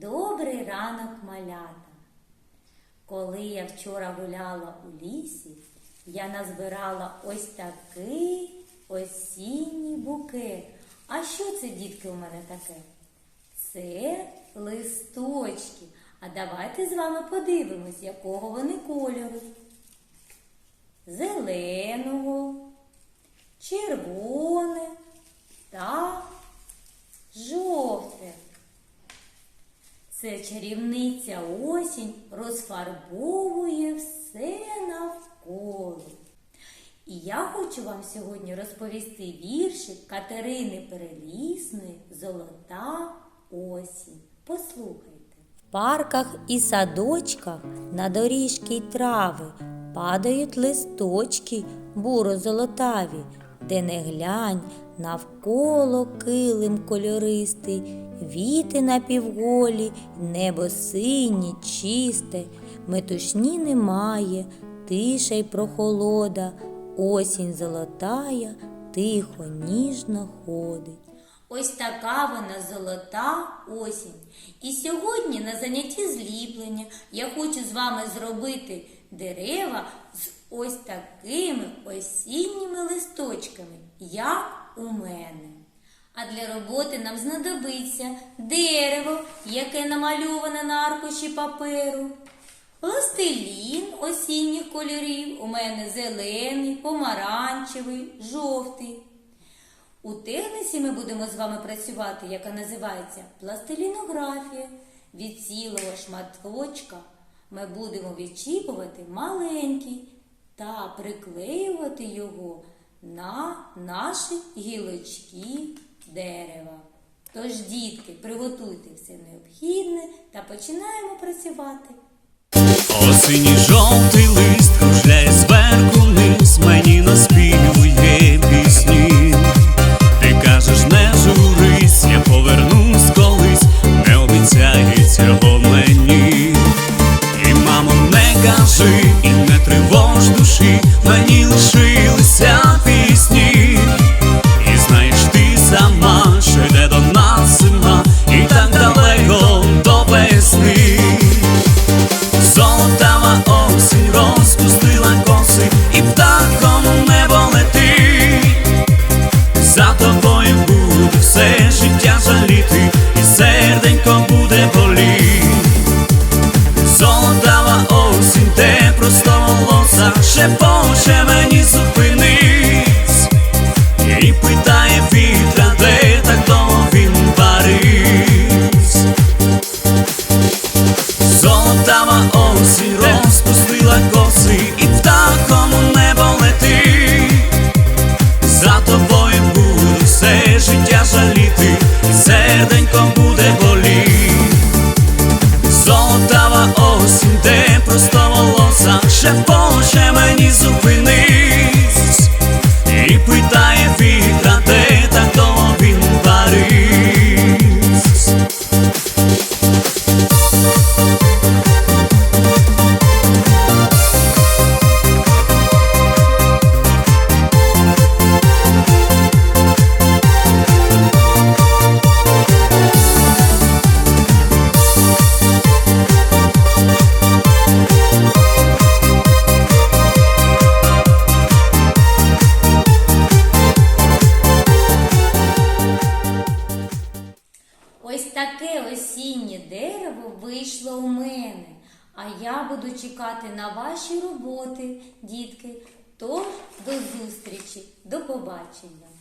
Добрий ранок, малята. Коли я вчора гуляла у лісі, я назбирала ось такий осінній букет. А що це, дітки, у мене таке? Це листочки. А давайте з вами подивимось, якого вони кольору. Це чарівниця осінь розфарбовує все навколо. І я хочу вам сьогодні розповісти віршик Катерини Перелісної Золота осінь. Послухайте. В парках і садочках на доріжки й трави падають листочки буро-золотаві, де не глянь, навколо килим кольористий, віти напівголі, небо синє, чисте, метушні немає, тиша й прохолода, осінь золотая, тихо, ніжно ходить. Ось така вона золота осінь. І сьогодні на занятті зліплення я хочу з вами зробити дерева з ось такими осінніми листочками, як у мене. А для роботи нам знадобиться дерево, яке намальоване на аркуші паперу, пластилін осінніх кольорів, у мене зелений, помаранчевий, жовтий. У техніці ми будемо з вами працювати, яка називається пластилінографія. Від цілого шматочка ми будемо відчіпувати маленький та приклеювати його на наші гілочки дерева. Тож, дітки, приготуйте все необхідне та починаємо працювати. Осінній жовтий лист кружляє зверху вниз, мені наспівує пісні. Ти кажеш, не журись, я повернусь колись, не обіцяй цього мені. І мамо, не кажи, і тривож душі, мені лишилися пісні. І знаєш ти сама, що йде до нас зима, і так далеко до весни. Золотава осінь розпустила шепоче мені зупинись. І питає вітра, де так довго він парись. Золотава осінь розпустила коси і птахом у небо летить. За тобою буду все життя жаліти, і серденько буде боліть. Золотава осінь, де просто волоса, шепоче мені зупинись. Осіннє дерево вийшло у мене. А я буду чекати на ваші роботи, дітки. Тож до зустрічі, до побачення.